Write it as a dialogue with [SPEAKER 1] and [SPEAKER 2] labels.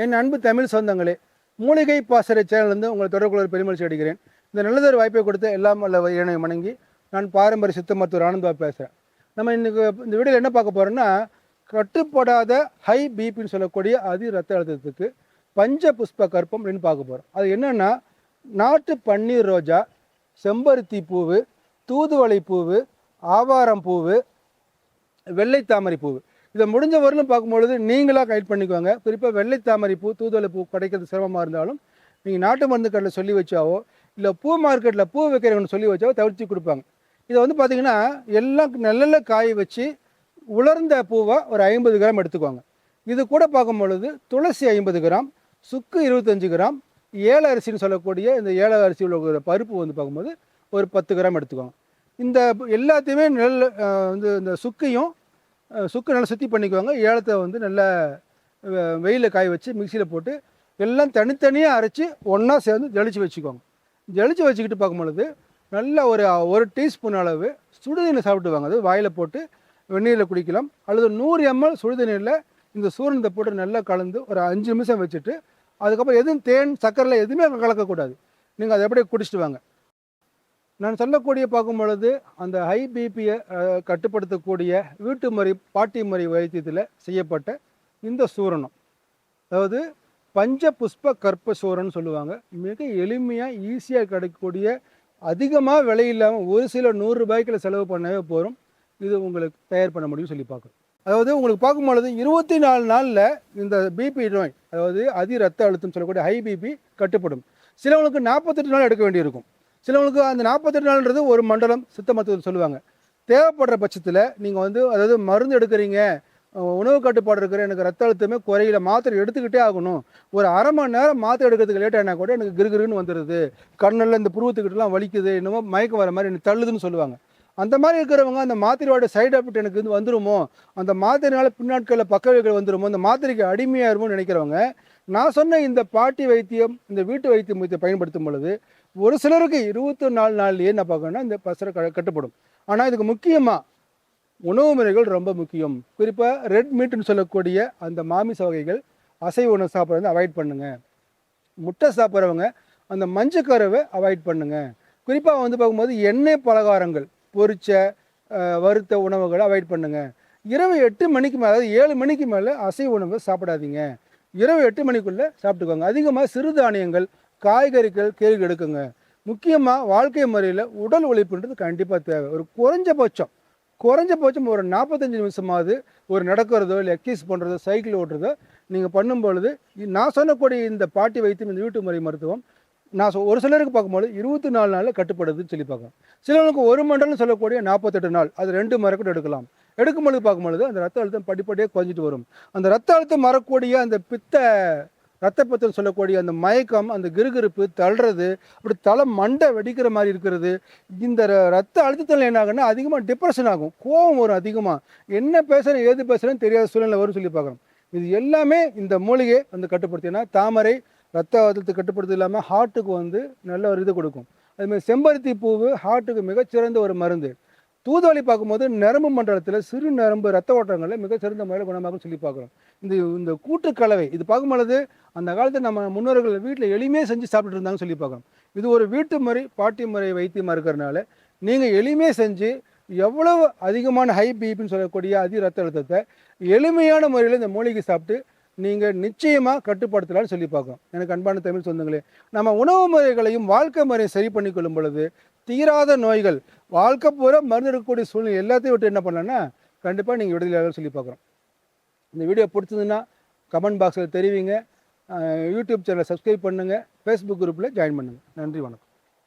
[SPEAKER 1] என் அன்பு தமிழ் சொந்தங்களே மூலிகை பாசறை சேனல்லேருந்து உங்களை தொடர்புள்ள பெருமகிழ்ச்சி அடிக்கிறேன் இந்த நல்லதொரு வாய்ப்பை கொடுத்து எல்லாம் வல்ல இறைவனை வணங்கி நான் பாரம்பரிய சித்த மருத்துவர் ஆனந்தா பேசுகிறேன் நம்ம இன்றைக்கு இந்த வீடியோவில் என்ன பார்க்க போகிறோம்னா கட்டுப்படாத ஹை பிபின்னு சொல்லக்கூடிய அதி ரத்த அழுத்தத்துக்கு பஞ்ச புஷ்ப கற்பம் அப்படின்னு பார்க்க போகிறோம் அது என்னென்னா நாட்டு பன்னீர் ரோஜா செம்பருத்தி பூவு தூதுவளை பூவு ஆவாரம் பூவு வெள்ளை தாமரை பூவு. இதை முடிஞ்ச வரலும் பார்க்கும்பொழுது நீங்களாக கைட் பண்ணிக்குவாங்க குறிப்பாக வெள்ளை தாமரை பூ தூதுவளை பூ கிடைக்கிறது சிரமமாக இருந்தாலும் நீங்கள் நாட்டு மருந்து கடையில் சொல்லி வச்சாவோ இல்லை பூ மார்க்கெட்டில் பூ வைக்கிறவங்க சொல்லி வச்சாவோ தவிர்த்து கொடுப்பாங்க. இதை வந்து பார்த்திங்கன்னா எல்லாம் நல்ல காய வச்சு உலர்ந்த பூவை ஒரு ஐம்பது கிராம் எடுத்துக்குவாங்க இது கூட பார்க்கும் பொழுது துளசி ஐம்பது கிராம் சுக்கு இருபத்தஞ்சு கிராம் ஏல அரிசின்னு சொல்லக்கூடிய இந்த ஏல அரிசி உள்ள பருப்பு வந்து பார்க்கும்போது ஒரு பத்து கிராம் எடுத்துக்குவாங்க இந்த எல்லாத்தையுமே நெல் வந்து இந்த சுக்கையும் சுக்கு நல்லா சுற்றி பண்ணிக்குவாங்க. ஏலத்தை வந்து நல்லா வெயிலில் காய வச்சு மிக்சியில் போட்டு எல்லாம் தனித்தனியாக அரைச்சி ஒன்றா சேர்ந்து ஜலிச்சு வச்சுக்குவாங்க. ஜலிச்சு வச்சுக்கிட்டு பார்க்கும்பொழுது நல்லா ஒரு ஒரு டீஸ்பூன் அளவு சுடுதண்ணி சாப்பிட்டுவாங்க. அது வாயில் போட்டு வெந்நீரில் குடிக்கலாம். அல்லது நூறு எம்எல் சுடுதண்ணீரில் இந்த சூரணத்தை போட்டு நல்லா கலந்து ஒரு அஞ்சு நிமிஷம் வச்சுட்டு அதுக்கப்புறம் எதுவும் தேன் சர்க்கரையில் எதுவுமே கலக்கக்கூடாது. நீங்கள் அதை அப்படியே குடிச்சிட்டு வாங்க. நான் சொல்லக்கூடிய பார்க்கும் பொழுது அந்த ஹை பிபியை கட்டுப்படுத்தக்கூடிய வீட்டு முறை பாட்டி முறை வைத்தியத்தில் செய்யப்பட்ட இந்த சூரணம். அதாவது பஞ்ச புஷ்ப கற்ப சூரன் சொல்லுவாங்க. மிக எளிமையாக ஈஸியாக கிடைக்கக்கூடிய அதிகமாக விலை இல்லாமல் ஒரு சில நூறு ரூபாய்க்குள்ள செலவு பண்ணவே போகிறோம் இது உங்களுக்கு தயார் பண்ண முடியும் சொல்லி பார்க்குறோம். அதாவது உங்களுக்கு பார்க்கும் பொழுது இருபத்தி நாலு நாளில் இந்த பிபி நோய் அதாவது அதி ரத்த அழுத்தம் சொல்லக்கூடிய ஹை பிபி கட்டுப்படும். சிலவங்களுக்கு நாற்பத்தெட்டு நாள் எடுக்க வேண்டியிருக்கும். சிலவங்களுக்கு அந்த நாற்பத்தெட்டு நாள்ன்றது ஒரு மண்டலம் சித்த மருத்துவம் சொல்லுவாங்க. தேவைப்படுற பட்சத்தில் நீங்கள் வந்து அதாவது மருந்து எடுக்கிறீங்க உணவு கட்டுப்பாடு இருக்கிற எனக்கு ரத்த அழுத்தமே குறையில மாத்திரை எடுத்துக்கிட்டே ஆகணும். ஒரு அரை மணி நேரம் மாத்திரை எடுக்கிறதுக்கு லேட் ஆனா கூட எனக்கு கிருகிருன்னு வந்துடுது கண்ணில் இந்த புருவத்துக்கிட்டலாம் வலிக்குது என்னமோ மயக்கம் வர மாதிரி எனக்கு தள்ளுதுன்னு சொல்லுவாங்க. அந்த மாதிரி இருக்கிறவங்க அந்த மாத்திரையோட சைடு எஃபெக்ட் எனக்கு வந்து வந்துருமோ? அந்த மாத்திரைனால பின்னாட்களில் பக்க விளைவுகள் வந்துருமோ? அந்த மாத்திரைக்கு அடிமையாயிருமோன்னு நினைக்கிறவங்க நான் சொன்ன இந்த பாட்டி வைத்தியம் இந்த வீட்டு வைத்தியம் வைத்தியம் பயன்படுத்தும் பொழுது ஒரு சிலருக்கு இருபத்தி நாலு நாள்லேயே என்ன பார்க்கணும்னா இந்த பசரை க- கட்டுப்படும். ஆனால் இதுக்கு முக்கியமாக உணவு முறைகள் ரொம்ப முக்கியம். குறிப்பாக ரெட் மீட்னு சொல்லக்கூடிய அந்த மாமிச வகைகள் அசைவ உணவு சாப்பிட்றது அவாய்ட் பண்ணுங்கள் முட்டை சாப்பிட்றவங்க அந்த மஞ்சக்கருவை அவாய்ட் பண்ணுங்கள் குறிப்பாக வந்து பார்க்கும்போது எண்ணெய் பலகாரங்கள். பொரிச்ச வறுத்த உணவுகளை அவாய்ட் பண்ணுங்க. இரவு எட்டு மணிக்கு மேலே அதாவது ஏழு மணிக்கு மேலே அசைவ உணவு சாப்பிடாதீங்க. இரவு எட்டு மணிக்குள்ளே சாப்பிட்டுக்கோங்க. அதிகமாக சிறுதானியங்கள் காய்கறிகள் கேள்வி எடுக்குங்க. முக்கியமாக வாழ்க்கை முறையில் உடல் உழைப்புன்றது கண்டிப்பாக தேவை. ஒரு குறைஞ்சபட்சம் குறைஞ்சபட்சம் ஒரு நாற்பத்தஞ்சு நிமிஷமாவது ஒரு நடக்கிறதோ இல்லை எக்ஸசைஸ் பண்ணுறதோ சைக்கிள் ஓட்டுறதோ நீங்கள் பண்ணும் பொழுது நான் சொல்லக்கூடிய இந்த பாட்டி வைத்தியம் இந்த வீட்டு முறை மருத்துவம் நான் சொ- ஒரு சிலருக்கு பார்க்கும்போது இருபத்தி நாலு நாளில் கட்டுப்படுதுன்னு சொல்லி பார்க்கலாம். சிலவங்களுக்கு ஒரு மண்டலம் சொல்லக்கூடிய நாற்பத்தெட்டு நாள் அது ரெண்டு முறை கூட எடுக்கலாம். எடுக்கும்பொழுது பார்க்கும்பொழுது அந்த ரத்த அழுத்தம் படிப்படியாக குறைஞ்சிட்டு வரும். அந்த ரத்த அழுத்தம் வரக்கூடிய அந்த பித்த ரத்தப்பத்தம் சொல்லக்கூடிய அந்த மயக்கம் அந்த கிருகிருப்பு தள்ளுறது அப்படி தலை மண்டை வெடிக்கிற மாதிரி இருக்கிறது இந்த ர- ரத்த அழுத்தத்தில் என்ன ஆகுன்னா அதிகமாக டிப்ரெஷன் ஆகும். கோபம் வரும் அதிகமாக என்ன பேசுகிறேன் ஏது பேசுகிறேன்னு தெரியாத சூழ்நிலை வரும்னு சொல்லி பார்க்குறோம் இது எல்லாமே இந்த மூலிகை வந்து கட்டுப்படுத்தினா தாமரை ரத்த அழுத்தத்தை கட்டுப்படுத்து இல்லாமல் ஹார்ட்டுக்கு வந்து நல்ல ஒரு இது கொடுக்கும். அதுமாதிரி செம்பருத்தி பூவு ஹார்ட்டுக்கு மிகச்சிறந்த ஒரு மருந்து. தூதுவளி பார்க்கும்போது நரம்பு மண்டலத்தில் சிறு நரம்பு ரத்த ஓட்டங்களில் மிகச்சிறந்த முறையில் குணமாகும் சொல்லி பார்க்குறோம். இந்த இந்த கூட்டுக்கலவை இது பார்க்கும்பொழுது அந்த காலத்தில் நம்ம முன்னோர்கள் வீட்டில் எளிமையாக செஞ்சு சாப்பிட்டு இருந்தாங்கன்னு சொல்லி பார்க்குறோம். இது ஒரு வீட்டு முறை பாட்டி முறை வைத்தியமாக இருக்கிறனால நீங்கள் எளிமையாக செஞ்சு எவ்வளவு அதிகமான ஹை பிபின்னு சொல்லக்கூடிய அதி ரத்த அழுத்தத்தை எளிமையான முறையில் இந்த மூலிகை சாப்பிட்டு நீங்கள் நிச்சயமாக கட்டுப்படுத்தலாம்னு சொல்லி பார்க்கணும். எனக்கு அன்பான தமிழ் சொந்தங்களே நம்ம உணவு முறைகளையும் வாழ்க்கை முறையை சரி பண்ணி கொள்ளும் பொழுது தீராத நோய்கள் வாழ்க்கை பூரா மருந்து எடுக்கக்கூடிய சூழ்நிலை எல்லாத்தையும் விட்டு என்ன பண்ணலன்னா கண்டிப்பாக நீங்கள் விடுதலையாக சொல்லி பார்க்குறோம். இந்த வீடியோ பிடிச்சதுன்னா கமெண்ட் பாக்ஸில் தெரிவிங்க. யூடியூப் சேனலை சப்ஸ்கிரைப் பண்ணுங்கள் ஃபேஸ்புக் குரூப்பில் ஜாயின் பண்ணுங்கள் நன்றி வணக்கம்.